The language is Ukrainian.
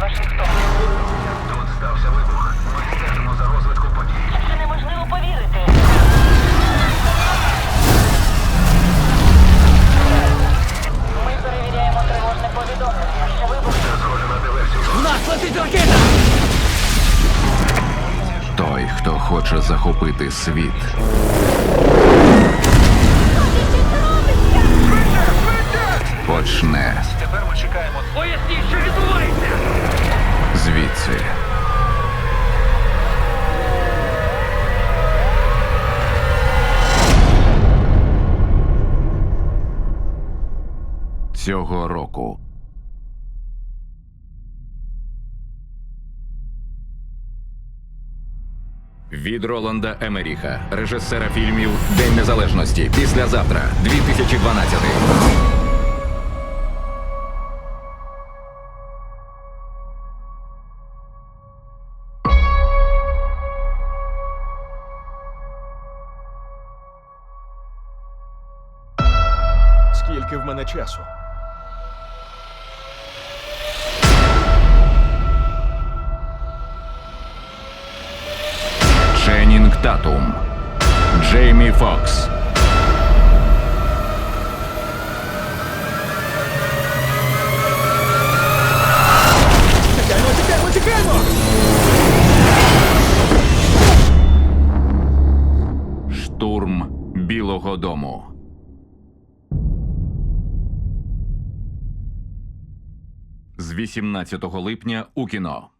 Вашингтон. Тут стався вибух. Ми стежимо за розвитком подій. Це неможливо повірити. Ми перевіряємо тривожне повідомлення. Вибух Це схоже на диверсію. У нас летить ракета! Той, хто хоче захопити світ, почне Тепер ми чекаємо. Поясніть, що відбувається! звідси. Цього року. Від Роланда Емеріха, режисера фільмів День Незалежності. Післязавтра, 2012. Скільки в мене часу? Ченнінг Татум. Джеймі Фокс. Тікаємо, тікаємо, тікаємо! Штурм Білого Дому. З 18 липня у кіно.